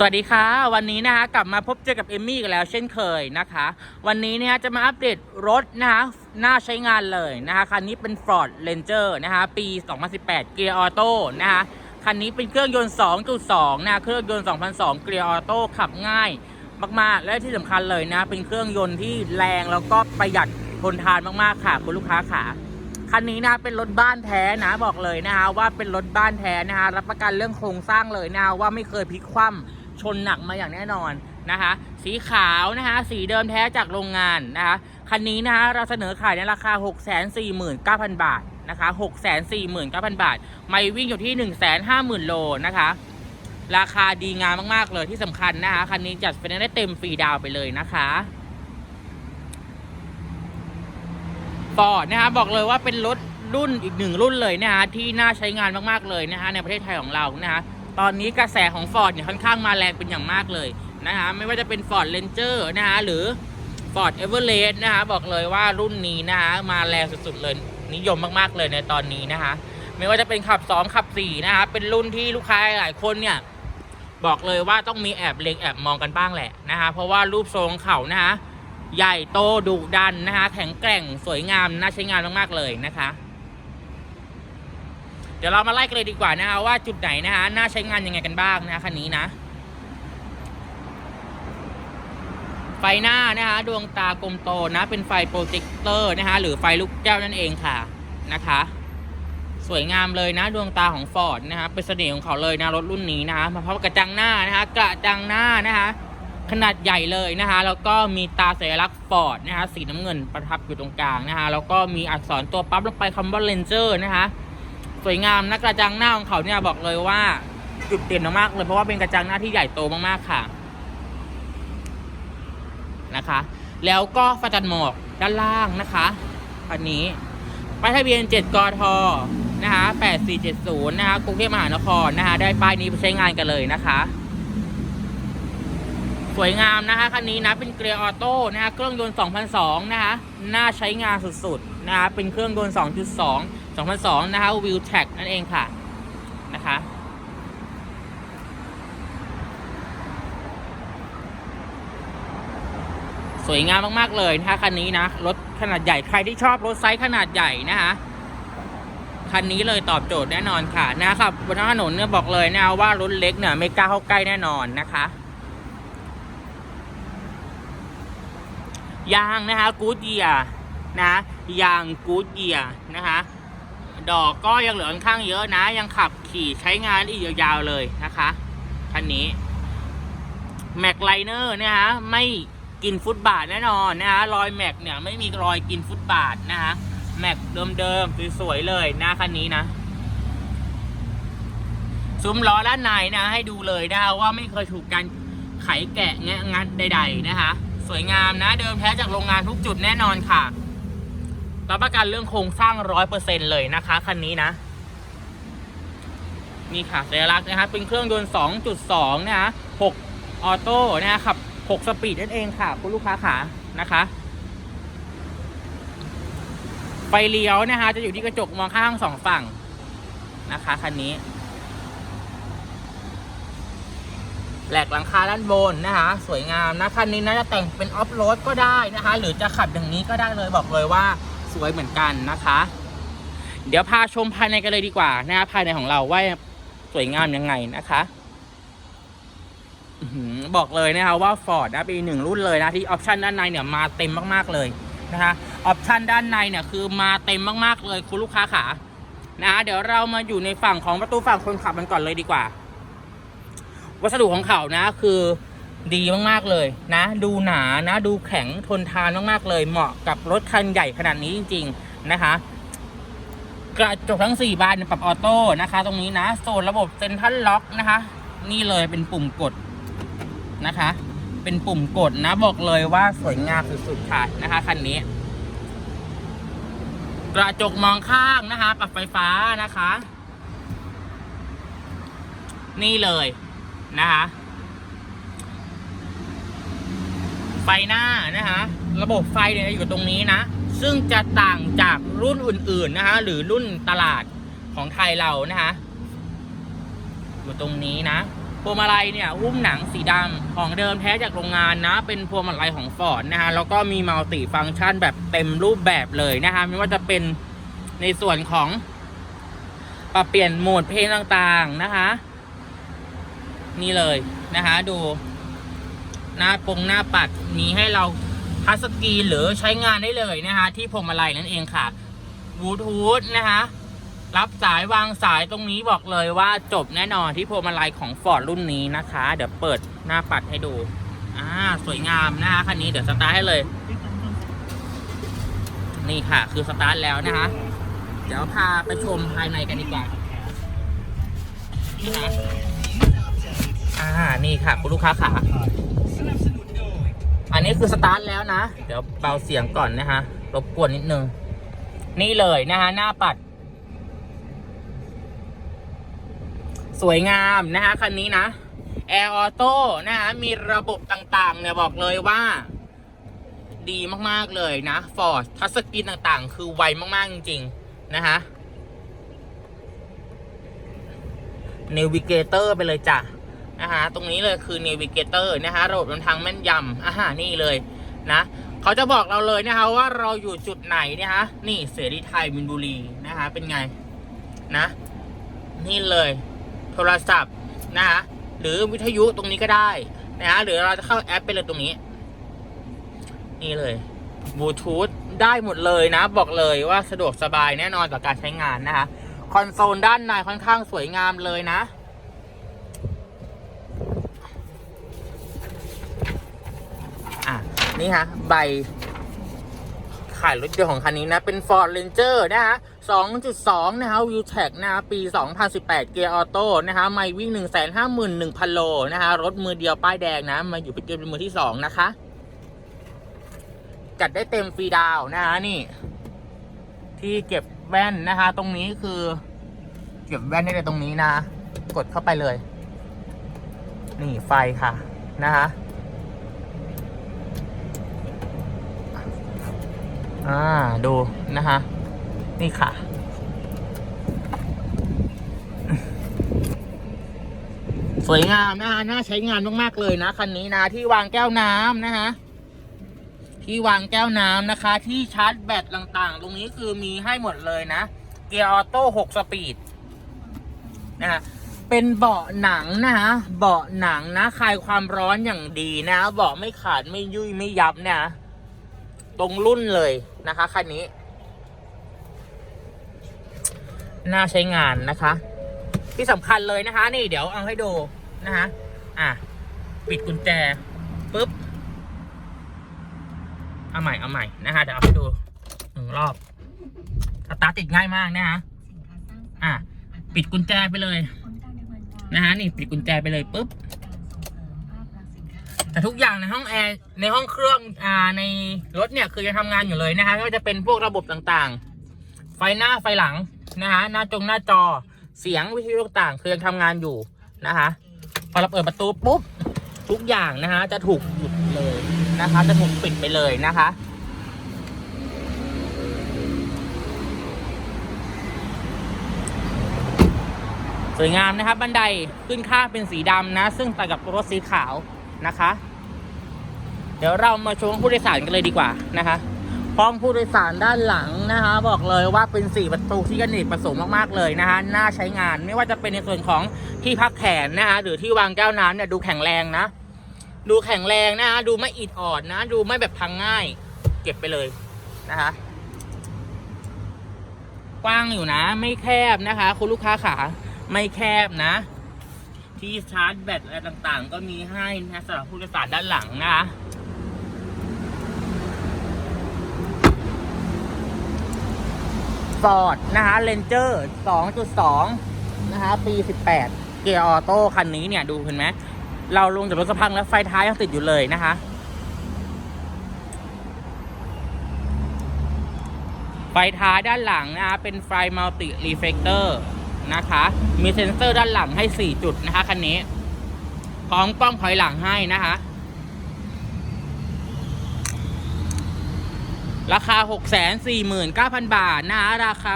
สวัสดีค่ะ วันนี้นะคะกลับมาพบเจอกับเอมมี่กันแล้วเช่นเคยนะคะ วันนี้เนะคะจะมาอัปเดตรถนะคะน่าใช้งานเลยนะคะคันนี้เป็น Ford Ranger นะคะปี 2018 เกียร์ออโต้นะคะคันนี้เป็นเครื่องยนต์ 2.2นะะเครื่องยนต์ 2002 เกียร์ออโต้ขับง่ายมากๆ และที่สำคัญเลยนะ เป็นเครื่องยนต์ที่แรงแล้วก็ประหยัดทนทานมากๆค่ะคุณลูกค้าค่ะคันนี้นะเป็นรถบ้านแท้นะบอกเลยนะคะว่าเป็นรถบ้านแท้นะคะรับประกันเรื่องโครงสร้างเลยนะคะว่าไม่เคยพลิกคว่ำ ชนหนักมาอย่างแน่นอนนะคะ สีขาวนะคะ สีเดิมแท้จากโรงงานนะคะ คันนี้นะคะเราเสนอขายในราคา 649,000 บาทนะคะ649,000 บาท ไม่วิ่งอยู่ที่ 150,000 โลนะคะ ราคาดีงามมาก ๆ เลยที่สำคัญนะคะ คันนี้จัดเป็นได้เต็มฟรีดาวไปเลยนะคะฟอร์ดนะคะบอกเลยว่าเป็นรถรุ่นอีกหนึ่งรุ่นเลยนะคะที่น่าใช้งานมาก ๆ เลยนะคะในประเทศไทยของเรานะคะ ตอนนี้กระแสของ Ford เนี่ยค่อนข้างมาแรงเป็นอย่างมากเลยนะคะไม่ว่าจะเป็น Ford Ranger นะคะหรือ Ford Everest นะคะบอกเลยว่ารุ่นนี้นะคะมาแรงสุดๆเลยนิยมมากๆเลยในตอนนี้นะคะไม่ว่าจะเป็นขับ 2 ขับ4นะคะเป็นรุ่นที่ลูกค้าหลายคนเนี่ยบอกเลยว่าต้องมีแอบเล็งแอบมองกันบ้างแหละนะคะเพราะว่ารูปทรงเขานะคะใหญ่โตดุดันนะคะแข็งแกร่งสวยงามน่าใช้งานมากๆเลยนะคะ เดี๋ยวเรามาไล่กันเลยดีกว่านะคะว่าจุดไหนนะคะน่าใช้งานยังไงกันบ้างนะคะคันนี้นะ ไฟหน้านะคะดวงตากลมโตนะ เป็นไฟโปรเจคเตอร์นะคะหรือไฟลูกแก้วนั่นเองค่ะนะคะ สวยงามเลยนะดวงตาของ Ford นะคะเป็นเสน่ห์ของเขาเลยนะรถรุ่นนี้นะคะมาพร้อมกระจังหน้านะคะกระจังหน้านะคะขนาดใหญ่เลยนะคะแล้วก็มีตาสัญลักษณ์ฟอร์ดนะคะสีน้ำเงินประทับอยู่ตรงกลางนะคะแล้วก็มีอักษรตัวปั๊บลงไปคำว่าเลนเจอร์นะคะ สวยงามนะกระจังหน้าของเขาเนี่ยบอกเลยว่าจุดเด่นมากๆเลยเพราะว่าเป็นกระจังหน้าที่ใหญ่โตมากๆค่ะนะคะ แล้วก็ไฟตัดหมอกด้านล่างนะคะ อันนี้ป้ายทะเบียน 7 กทนะคะ8470 นะคะกรุงเทพมหานครนะคะ ได้ป้ายนี้ไปใช้งานกันเลยนะคะ สวยงามนะคะคันนี้นะเป็นเกียร์ออโต้นะคะ เครื่องยนต์ 2002 นะคะ น่าใช้งานสุดๆ นะคะเป็นเครื่องยนต์2.2 2002 นะคะวิวแท็กนั่นเองค่ะนะคะสวยงามมาก ๆ เลยนะคะคันนี้นะ รถขนาดใหญ่ใครที่ชอบรถไซส์ขนาดใหญ่นะคะคันนี้เลยตอบโจทย์แน่นอนค่ะนะครับบนถนนเนี่ยบอกเลยนะว่ารถเล็กเนี่ยไม่กล้าเข้าใกล้แน่นอนนะคะยางนะคะกูดเยีย นะยางกูดเยียร์นะคะดอกก็ยังเหลือค่อนข้างเยอะนะ ยังขับขี่ใช้งานอีกยาวๆเลยนะคะคันนี้แม็กไลเนอร์นะคะไม่กินฟุตบาทแน่นอนนะคะรอยแม็กเนี่ยไม่มีรอยกินฟุตบาทนะคะแม็กเดิมๆสวยๆเลยนะคันนี้นะซุ้มล้อด้านในนะ ให้ดูเลยนะคะว่าไม่เคยถูกการไขแกะแงะงัดใด ๆ นะคะ สวยงามนะ เดิมแท้จากโรงงานทุกจุดแน่นอนค่ะ รับประกันเรื่องโครงสร้างร้อยเปอร์เซ็นเลยนะคะ คันนี้นะ นี่ค่ะสัญลักษณ์นะคะเป็นเครื่องยนต์2.2นะคะ6ออโต้นะคะขับ6สปีดนั่นเองค่ะ คุณลูกค้าขานะคะไฟเลี้ยวนะคะจะอยู่ที่กระจกมองข้างสองฝั่งนะคะคันนี้แหลกหลังคาด้านบนนะคะสวยงามนะคันนี้นะจะแต่งเป็นออฟโรดก็ได้นะคะ หรือจะขับอย่างนี้ก็ได้เลยบอกเลยว่า สวยเหมือนกันนะคะ เดี๋ยวพาชมภายในกันเลยดีกว่านะภายในของเราว่าสวยงามยังไงนะคะบอกเลยนะคะว่า Ford นะเป็นอีหนึ่งรุ่นเลยนะที่ออปชันด้านในเนี่ยมาเต็มมากๆเลยนะคะออปชันด้านในเนี่ยคือมาเต็มมากๆเลยคุณลูกค้าขานะเดี๋ยวเรามาอยู่ในฝั่งของประตูฝั่งคนขับกันก่อนเลยดีกว่า วัสดุของเขานะคือ ดีมากๆเลยนะ ดูหนานะดูแข็งทนทานมากๆเลย เหมาะกับรถคันใหญ่ขนาดนี้จริง ๆ นะคะ กระจกทั้ง 4 บานปรับออโต้นะคะ ตรงนี้นะโซนระบบเซ็นทรัลล็อกนะคะ นี่เลยเป็นปุ่มกดนะคะ เป็นปุ่มกดนะบอกเลยว่าสวยงามสุดๆค่ะนะคะคันนี้ กระจกมองข้างนะคะปรับไฟฟ้านะคะ นี่เลยนะคะ ไฟหน้านะคะ ระบบไฟเนี่ยอยู่ตรงนี้นะ ซึ่งจะต่างจากรุ่นอื่นๆนะคะ หรือรุ่นตลาดของไทยเรานะคะอยู่ตรงนี้นะพวงมาลัยเนี่ยหุ้มหนังสีดำของเดิมแท้จากโรงงานนะ เป็นพวงมาลัยของฟอร์ดนะฮะแล้วก็มีมัลติฟังก์ชันแบบเต็มรูปแบบเลยนะฮะไม่ว่าจะเป็นในส่วนของปรับเปลี่ยนโหมดเพลงต่างๆนะคะ นี่เลยนะคะดู หน้าปงหน้าปัดมีให้เราทัชสกรีนหรือใช้งานได้เลยนะคะที่พวงมาลัยนั่นเองค่ะบลูทูธนะคะรับสายวางสายตรงนี้บอกเลยว่าจบแน่นอนที่พวงมาลัยของฟอร์ดรุ่นนี้นะคะ เดี๋ยวเปิดหน้าปัดให้ดูอ่าสวยงามนะคะคันนี้เดี๋ยวสตาร์ทให้เลย นี่ค่ะ คือสตาร์ทแล้วนะคะ เดี๋ยวพาไปชมภายในกันดีกว่านี่นะอ่านี่ค่ะ คุณลูกค้าขา อันนี้คือสตาร์ทแล้วนะ เดี๋ยวเบาเสียงก่อนนะคะรบกวนนิดนึง นี่เลยนะคะหน้าปัด สวยงามนะคะคันนี้นะแอร์ออโต้นะคะมีระบบต่างๆ เนี่ยบอกเลยว่า ดีมากๆเลยนะฟอร์ดทัสกรีนต่างๆ คือไวมากๆ จริงๆ นะคะเนวิเกเตอร์ไปเลยจ้ะ นะคะตรงนี้เลยคือเนวิเกเตอร์นะคะระบบนำทางแม่นยำอ่านี่เลยนะเขาจะบอกเราเลยนะคะว่าเราอยู่จุดไหนนะคะนี่เสรีไทยมินบุรีนะคะเป็นไงนะนี่เลยโทรศัพท์นะคะหรือวิทยุตรงนี้ก็ได้นะฮะหรือเราจะเข้าแอปไปเลยตรงนี้ นี่เลยบลูทูธได้หมดเลยนะ บอกเลยว่าสะดวกสบายแน่นอนต่อการใช้งานนะคะ คอนโซลด้านในค่อนข้างสวยงามเลยนะ อะ นี่ฮะ ใบ ขายรถยนต์ของคันนี้นะ เป็น Ford Ranger นะฮะ 2.2 นะฮะ v i e w t e c นะฮะ ปี 2018 เกียร์ออโต้นะฮะ ไม่วิ่ง 151,000 โลนะฮะ รถมือเดียวป้ายแดงนะ มาอยู่เป็นเกมเป็นมือที่ 2 นะคะ จัดได้เต็มฟรีดาวนะฮะ นี่ ที่เก็บแว่นนะคะ ตรงนี้คือ เก็บแว่นได้เลยตรงนี้นะ กดเข้าไปเลย นี่ไฟค่ะ นะฮะ อ่าดูนะคะ นี่ค่ะ สวยงามนะคะน่าใช้งานมากๆเลยนะคันนี้นะ ที่วางแก้วน้ำนะคะที่วางแก้วน้ำนะคะ ที่ชาร์จแบตต่างๆ ตรงนี้คือมีให้หมดเลยนะ เกียร์ออโต้6สปีดนะฮะเป็นเบาะหนังนะคะเบาะหนังนะคลายความร้อนอย่างดีนะ เบาะไม่ขาดไม่ยุ่ยไม่ยับเนะ ตรงรุ่นเลยนะคะคันนี้ น่าใช้งานนะคะ ที่สำคัญเลยนะคะ นี่เดี๋ยวเอาให้ดูนะคะอะ ปิดกุญแจปุ๊บ เอาใหม่เอาใหม่นะคะเดี๋ยวเอาให้ดูหนึ่งรอบสตาร์ทติดง่ายมากนะคะอะ ปิดกุญแจไปเลย นะฮะนี่ปิดกุญแจไปเลยปุ๊บ แต่ทุกอย่างในห้องแอร์ในห้องเครื่องอ่าในรถเนี่ยคือยังทำงานอยู่เลยนะคะไม่ว่าจะเป็นพวกระบบต่างๆ ไฟหน้าไฟหลังนะคะหน้าจงหน้าจอเสียงวิทยุต่างๆคือยังทำงานอยู่นะคะพอเราเปิดประตูปุ๊บทุกอย่างนะคะจะถูกหยุดเลยนะคะ จะถูกปิดไปเลยนะคะสวยงามนะครับบันไดขึ้นข้าเป็นสีดำนะ ซึ่งต่างกับรถสีขาวนะคะ เดี๋ยวเรามาชมผู้โดยสารกันเลยดีกว่านะคะห้องผู้โดยสารด้านหลังนะคะ บอกเลยว่าเป็นสี่ประตูที่กันเนกประสงค์มากๆเลยนะคะน่าใช้งานไม่ว่าจะเป็นในส่วนของที่พักแขนนะคะหรือที่วางแก้วน้ำเนี่ยดูแข็งแรงนะ ดูแข็งแรงนะคะดูไม่อิดออดนะ ดูไม่แบบพังง่าย เก็บไปเลยนะคะกว้างอยู่นะ ไม่แคบนะคะ คุณลูกค้าขาไม่แคบนะ ที่ชาร์จแบตอะไรต่างๆ ก็มีให้นะสำหรับผู้โดยสารด้านหลังนะคะ ฟอร์ดนะคะเลนเจอร์2.2 นะคะ ปี 18 เกียร์ออโต้คันนี้เนี่ย ดูเห็นไหมเราลงจากรถสะพังแล้วไฟท้ายยังติดอยู่เลยนะคะไฟท้ายด้านหลังนะคะเป็นไฟมัลติรีเฟกเตอร์นะคะ มีเซ็นเซอร์ด้านหลังให้ 4 จุดนะคะคันนี้พร้อมกล้องถอยหลังให้นะคะ ราคา 649,000 บาทนะคะราคา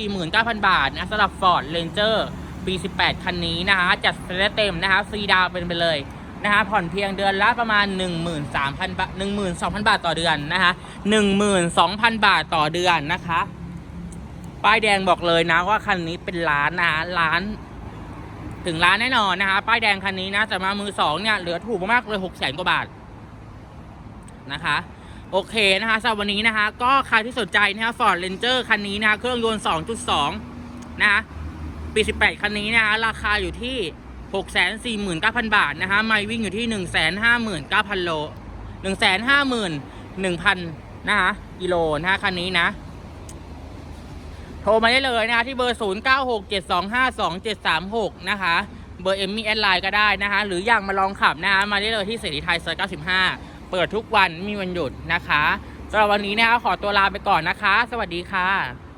649,000 บาทนะสำหรับ Ford Ranger ปี 18 คันนี้นะคะ จัดเซตเต็มนะคะฟรีดาวเป็นไปเลยนะคะผ่อนเพียงเดือนละประมาณ 13,000บาท12,000 บาทต่อเดือนนะคะ12,000 บาทต่อเดือนนะคะ ป้ายแดงบอกเลยนะว่าคันนี้เป็นล้านนะล้าน ถึงล้านแน่นอนนะคะป้ายแดงคันนี้นะแต่มามือสองเนี่ยเหลือถูกมากเลยหกแสนกว่าบาทนะคะ โอเคนะคะสำหรับวันนี้นะคะ ก็ใครที่สนใจนะคะ Ford Ranger คันนี้นะคะ เครื่องยนต์ 2.2 นะคะ ปี 18 คันนี้นะคะ ราคาอยู่ที่ 649,000 บาทนะคะไมล์วิ่งอยู่ที่ 159,000 โล 151,000 นะคะกิโลนะคะคันนี้นะ โทรมาได้เลยนะคะ ที่เบอร์ 0967252736 นะคะ เบอร์เอมมี่แอดไลน์ก็ได้นะคะ หรืออยากมาลองขับนะคะมาได้เลยที่เสรีไทยซอย95 เปิดทุกวันไม่มีวันหยุดนะคะสำหรับวันนี้นะคะขอตัวลาไปก่อนนะคะ สวัสดีค่ะ